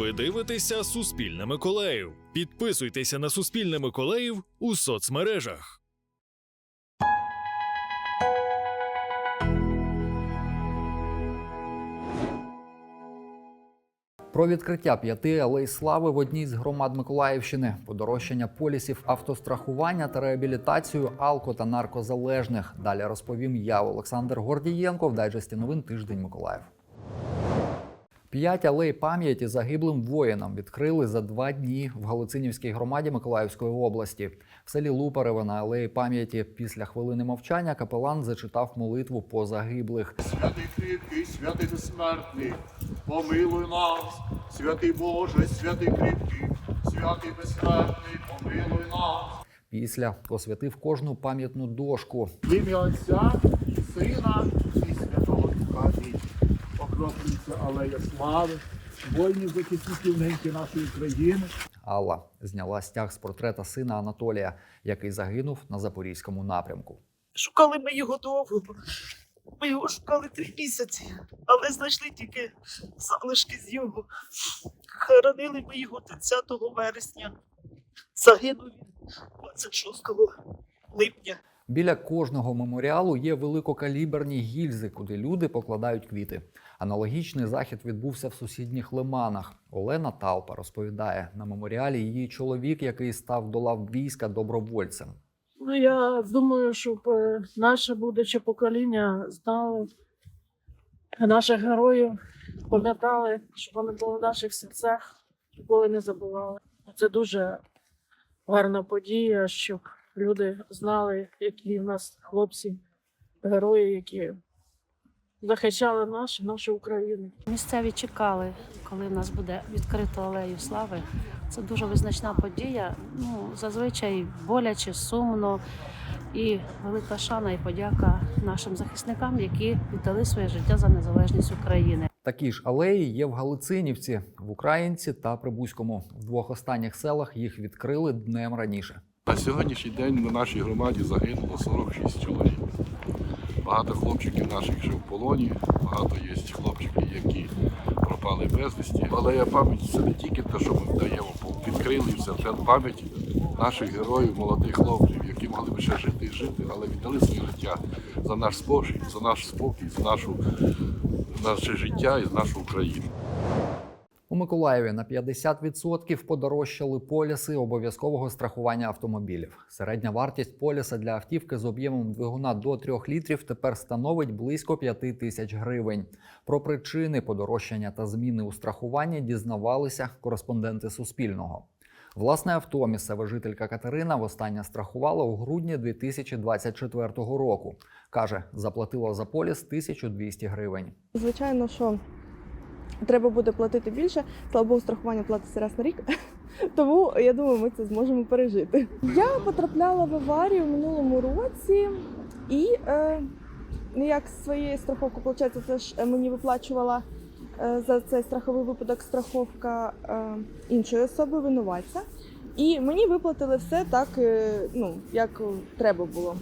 Ви дивитеся Суспільне Миколаїв. Підписуйтеся на Суспільне Миколаїв у соцмережах. Про відкриття п'яти алей слави в одній з громад Миколаївщини, подорожчання полісів автострахування та реабілітацію алко та наркозалежних. Далі розповім я, Олександр Гордієнко, в дайджесті новин тиждень Миколаїв. П'ять алей пам'яті загиблим воїнам відкрили за два дні в Галицинівській громаді Миколаївської області. В селі Лупареве на алеї пам'яті після хвилини мовчання капелан зачитав молитву по загиблих. Святий кріпкий, святий безсмертний, помилуй нас, святий Боже, святий кріпкий, святий безсмертний, помилуй нас. Після посвятив кожну пам'ятну дошку. В ім'я Отця, Сина і Святого Духа. Окроплюється алея слави, воїнів захисників неньки нашої країни. Алла зняла стяг з портрета сина Анатолія, який загинув на запорізькому напрямку. Шукали ми його довго. Ми його шукали три місяці, але знайшли тільки залишки з його. Хоронили ми його 30 вересня. Загинув він 26 липня. Біля кожного меморіалу є великокаліберні гільзи, куди люди покладають квіти. Аналогічний захід відбувся в сусідніх лиманах. Олена Талпа розповідає на меморіалі її чоловік, який став до лав війська добровольцем. Ну, я думаю, щоб е, наше будуче покоління знало наших героїв, пам'ятали, щоб вони були в наших серцях, ніколи не забували. Це дуже гарна подія, щоб люди знали, які в нас хлопці, герої, які захищали нашу, нашу Україну. Місцеві чекали, коли в нас буде відкрито алею слави. Це дуже визначна подія. Ну, зазвичай боляче, сумно і велика шана і подяка нашим захисникам, які віддали своє життя за незалежність України. Такі ж алеї є в Галицинівці, в Українці та Прибузькому. В двох останніх селах їх відкрили днем раніше. На сьогоднішній день на нашій громаді загинуло 46 чоловік. Багато хлопчиків наших ще в полоні, багато є хлопчиків, які пропали безвісті. Але я пам'ять це не тільки те, що ми даємо, відкрили все, це пам'ять наших героїв, молодих хлопців, які могли б ще жити і жити, але віддали своє життя за наш спокій, за наш спокій, за нашу, наше життя і за нашу Україну. Миколаєві на 50% подорожчали поліси обов'язкового страхування автомобілів. Середня вартість поліса для автівки з об'ємом двигуна до 3 літрів тепер становить близько 5 тисяч гривень. Про причини подорожчання та зміни у страхуванні дізнавалися кореспонденти Суспільного. Власне авто місцева жителька Катерина востаннє страхувала у грудні 2024 року. Каже, заплатила за поліс 1200 гривень. Звичайно, що треба буде платити більше. Слава Богу, страхування платиться раз на рік. Тому я думаю, ми це зможемо пережити. Я потрапляла в аварію в минулому році і е, ну, як своєю страховкою, виходить, це ж е, мені виплачувала е, за цей страховий випадок страховка е, іншої особи, винуватця. І мені виплатили все так, е, ну, як треба було.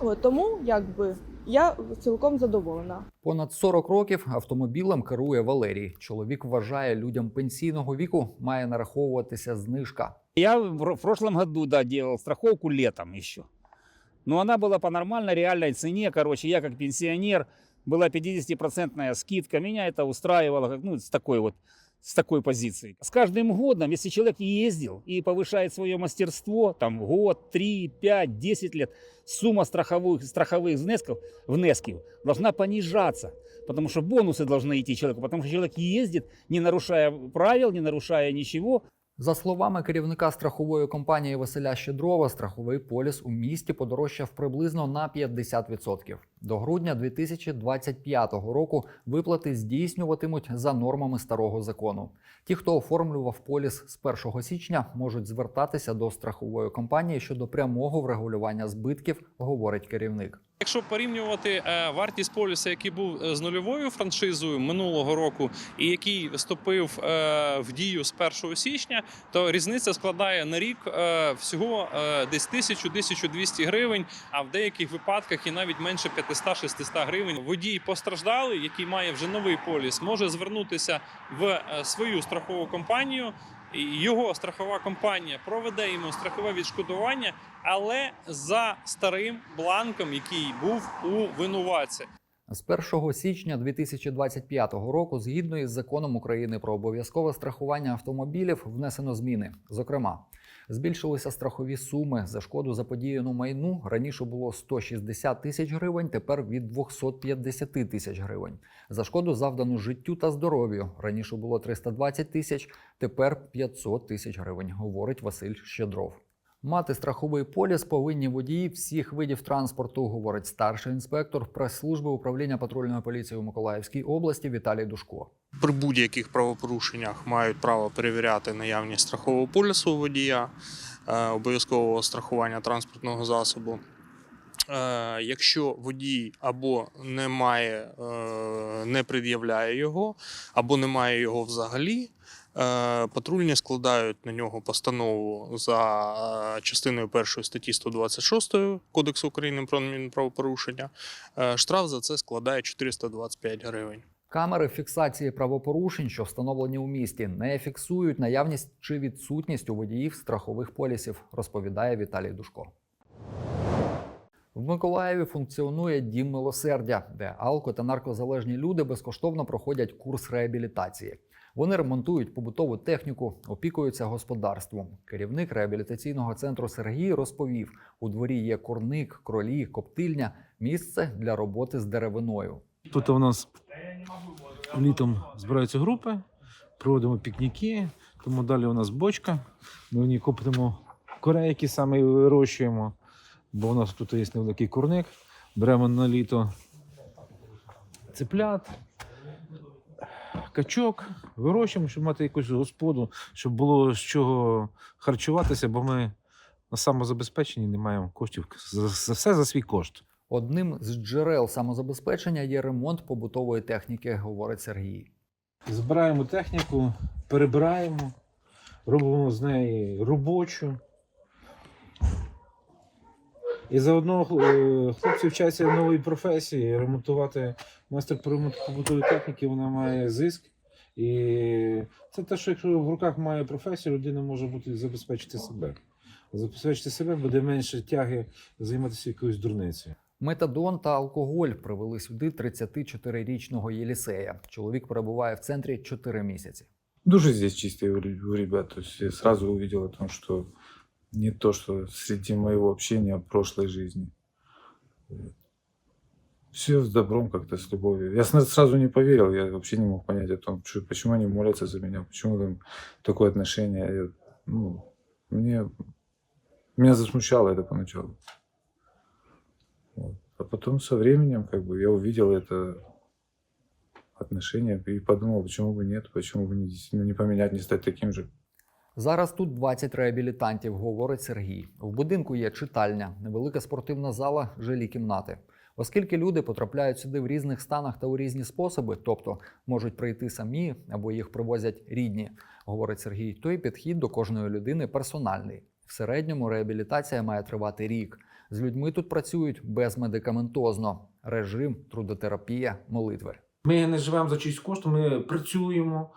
От, тому якби я цілком задоволена. Понад 40 років автомобілем керує Валерій. Чоловік вважає, людям пенсійного віку має нараховуватися знижка. Я в в прошлом году, да, делал страховку летом еще. Но она была по нормальной, реальной цене. Короче, я как пенсионер, была 50% скидка. Меня это устраивало, как, ну, с такой вот с такой позиции. С каждым годом, если человек ездил и повышает свое мастерство, там год, 3, 5, 10 лет, сумма страховых, страховых внесков, внесков должна понижаться. Потому что бонусы должны идти человеку. Потому что человек ездит, не нарушая правил, не нарушая ничего, За словами керівника страхової компанії Василя Щедрова, страховий поліс у місті подорожчав приблизно на 50%. До грудня 2025 року виплати здійснюватимуть за нормами старого закону. Ті, хто оформлював поліс з 1 січня, можуть звертатися до страхової компанії щодо прямого врегулювання збитків, говорить керівник. Якщо порівнювати е, вартість поліса, який був е, з нульовою франшизою минулого року, і який вступив е, в дію з 1 січня, то різниця складає на рік всього десь 1000-1200 гривень, а в деяких випадках і навіть менше 500-600 гривень. Водій постраждалий, який має вже новий поліс, може звернутися в свою страхову компанію. Його страхова компанія проведе йому страхове відшкодування, але за старим бланком, який був у винуватці. З 1 січня 2025 року, згідно із законом України про обов'язкове страхування автомобілів, внесено зміни. Зокрема, збільшилися страхові суми за шкоду заподіяну майну. Раніше було 160 тисяч гривень, тепер від 250 тисяч гривень. За шкоду завдану життю та здоров'ю. Раніше було 320 тисяч, тепер 500 тисяч гривень, говорить Василь Щедров. Мати страховий поліс повинні водії всіх видів транспорту, говорить старший інспектор прес-служби управління патрульної поліції у Миколаївській області Віталій Душко. при будь-яких правопорушеннях мають право перевіряти наявність страхового полісу водія, е, обов'язкового страхування транспортного засобу. Е, Якщо водій або не має, е, не пред'являє його, або не має його взагалі, патрульні складають на нього постанову за е, частиною першої статті 126 Кодексу України про адмінправопорушення. Е, Штраф за це складає 425 гривень. Камери фіксації правопорушень, що встановлені у місті, не фіксують наявність чи відсутність у водіїв страхових полісів, розповідає Віталій Душко. В Миколаєві функціонує дім милосердя, де алко та наркозалежні люди безкоштовно проходять курс реабілітації. Вони ремонтують побутову техніку, опікуються господарством. Керівник реабілітаційного центру Сергій розповів: у дворі є курник, кролі, коптильня, місце для роботи з деревиною. Тут у нас літом збираються групи, проводимо пікніки, тому далі у нас бочка. Ми в ній коптимо корей, саме вирощуємо, бо у нас тут є невеликий курник. Беремо на літо цеплят, качок, вирощуємо, щоб мати якусь господу, щоб було з чого харчуватися, бо ми на самозабезпеченні не маємо коштів. За, все за свій кошт. Одним з джерел самозабезпечення є ремонт побутової техніки, говорить Сергій. Збираємо техніку, перебираємо, робимо з неї робочу. І заодно е, хлопці вчаться нової професії, ремонтувати майстер по ремонту побутової техніки, вона має зиск. І це те, що якщо в руках має професію, людина може бути забезпечити себе. Забезпечити себе буде менше тяги займатися якоюсь дурницею. Метадон та алкоголь привели сюди 34-річного Єлісея. Чоловік перебуває в центрі 4 місяці. Души здесь ре- у ребят. То есть я сразу увидел о том, что не то, что среди моего общения в прошлой жизни. Все с добром как-то, с любовью. Я сразу не поверил, я вообще не мог понять о том, почему они молятся за меня, почему там такое отношение. Я, ну, мне, меня засмущало это поначалу. Вот. А потом со временем как бы я увидел это отношение и подумал, почему бы нет, почему бы не, действительно не поменять, не стать таким же. Зараз тут 20 реабілітантів, говорить Сергій. В будинку є читальня, невелика спортивна зала, жилі кімнати. Оскільки люди потрапляють сюди в різних станах та у різні способи, тобто можуть прийти самі або їх привозять рідні, говорить Сергій, то і підхід до кожної людини персональний. В середньому реабілітація має тривати рік. З людьми тут працюють безмедикаментозно: режим, трудотерапія, молитви. Ми не живемо за чийсь кошт, ми працюємо,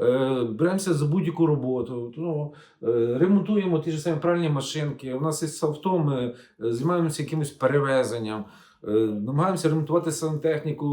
е, беремося за будь-яку роботу, ну, е, ремонтуємо ті ж самі пральні машинки. У нас є авто, ми е, займаємося якимось перевезенням, намагаємося ремонтувати сантехніку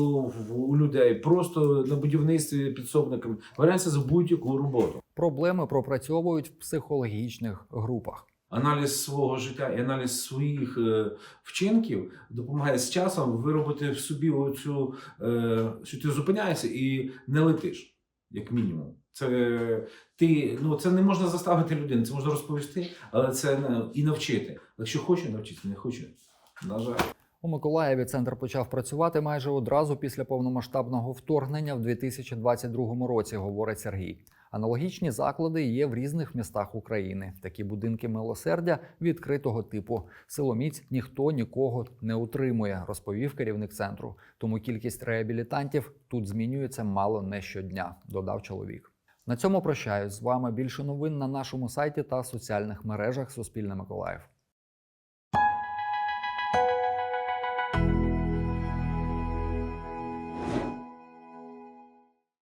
у людей, просто на будівництві підсобниками. Беремося за будь-яку роботу. Проблеми пропрацьовують в психологічних групах. Аналіз свого життя і аналіз своїх е, вчинків допомагає з часом виробити в собі оцю, е, що ти зупиняєшся і не летиш, як мінімум. Це ти ну це не можна заставити людину, це можна розповісти, але це і навчити. Якщо хоче навчитися, не хоче. На жаль. У Миколаєві центр почав працювати майже одразу після повномасштабного вторгнення в 2022 році, говорить Сергій. Аналогічні заклади є в різних містах України. Такі будинки милосердя відкритого типу. Силоміць ніхто нікого не утримує, розповів керівник центру. Тому кількість реабілітантів тут змінюється мало не щодня, додав чоловік. На цьому прощаюсь з вами. Більше новин на нашому сайті та соціальних мережах Суспільне Миколаїв.